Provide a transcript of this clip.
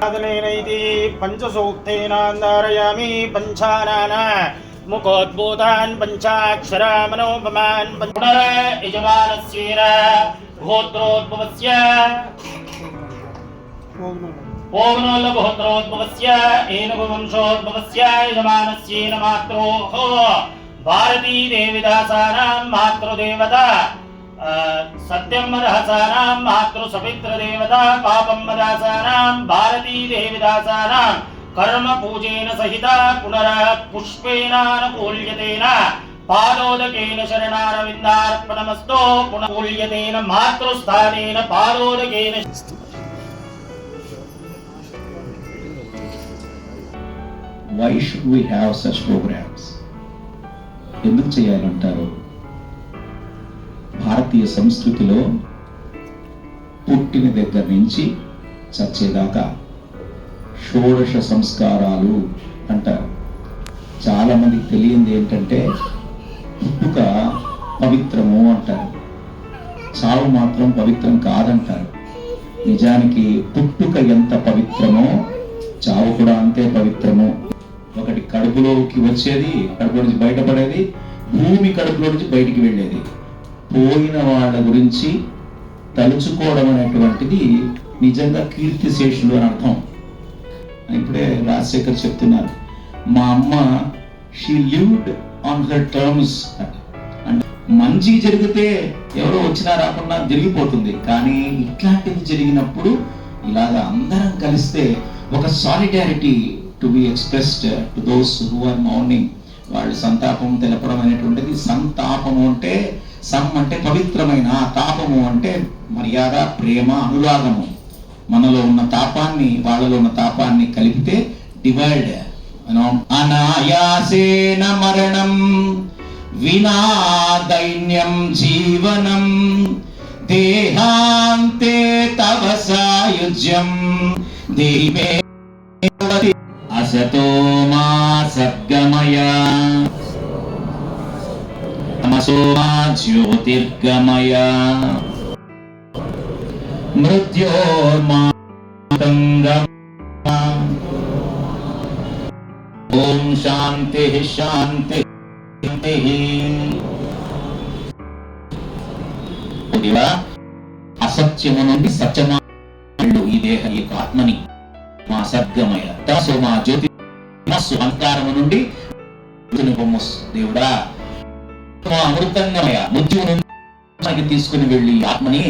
साधनेनैति पञ्चसूक्तेनान्धारयामि पञ्चानान मुखोद्भूतान् पञ्चाक्षरा मनोपमान् यजमानस्येन गोत्रोद्भवस्य ओग्नोल्लभोत्रोद्भवस्य यजमानस्येन मात्रोः भारतीदेविदासानां मातृदेवता सत्यं मदहसानां मातृसपितृदेवता पापं मदासानां भारती देविदासानां कर्म पूजेन सहिता पुनरः पुष्पेनानुकूल्यतेन पादोदकेन शरणारविन्दार्पणमस्तु पुनः कूल्यतेन मातृस्थानेन पादोदकेन why should we have such programmes ఎందుకు చేయాలంటారు భారతీయ సంస్కృతిలో పుట్టిన దగ్గర నుంచి చచ్చేదాకా షోడశ సంస్కారాలు అంటారు. చాలా మందికి తెలియంది ఏంటంటే పుట్టుక పవిత్రము అంటారు. చావు మాత్రం పవిత్రం కాదంటారు. నిజానికి పుట్టుక ఎంత పవిత్రమో చావు కూడా అంతే పవిత్రము. ఒకటి కడుపులోకి వచ్చేది కడుపులో నుంచి బయటపడేది భూమి కడుపులో నుంచి బయటికి వెళ్ళేది. పోయిన వాళ్ళ గురించి తలుచుకోవడం అనేటువంటిది నిజంగా కీర్తిశేషులు అని అర్థం. ఇప్పుడే రాజశేఖర్ చెప్తున్నారు మా అమ్మ she lived on her terms అంటే మంచి జరిగితే ఎవరో వచ్చినా రాకుండా జరిగిపోతుంది. కానీ ఇట్లాంటిది జరిగినప్పుడు ఇలాగా అందరం కలిస్తే ఒక solidarity to be expressed to those who are mourning వాళ్ళ సంతాపం తెలపడం అనేటువంటిది సంతాపం అంటే సమ్ అంటే పవిత్రమైన తాపము అంటే మర్యాద ప్రేమ అనురాగము. మనలో ఉన్న తాపాన్ని వాళ్ళలో ఉన్న తాపాన్ని కలిపితే డివైడ్ అనాయాసేన మరణం వినా దైన్యం జీవనం దేహాంతే తవ సాయుజ్యం. దేమే అసతో మా సద్గమయ. తమసో మా జ్యోతిర్గమయ. మృత్యోర్మాతంగమ ఓం శాంతి శాంతి అసత్యము నుండి సత్యమాడు ఈ దేహ ఈ యొక్క ఆత్మని మా సద్గమయ. తమసు మా జ్యోతి అహంకారము నుండి దేవుడా అమృతంగా అమృతంగమయ మృత్యువు నుండి తీసుకుని వెళ్ళి ఆత్మని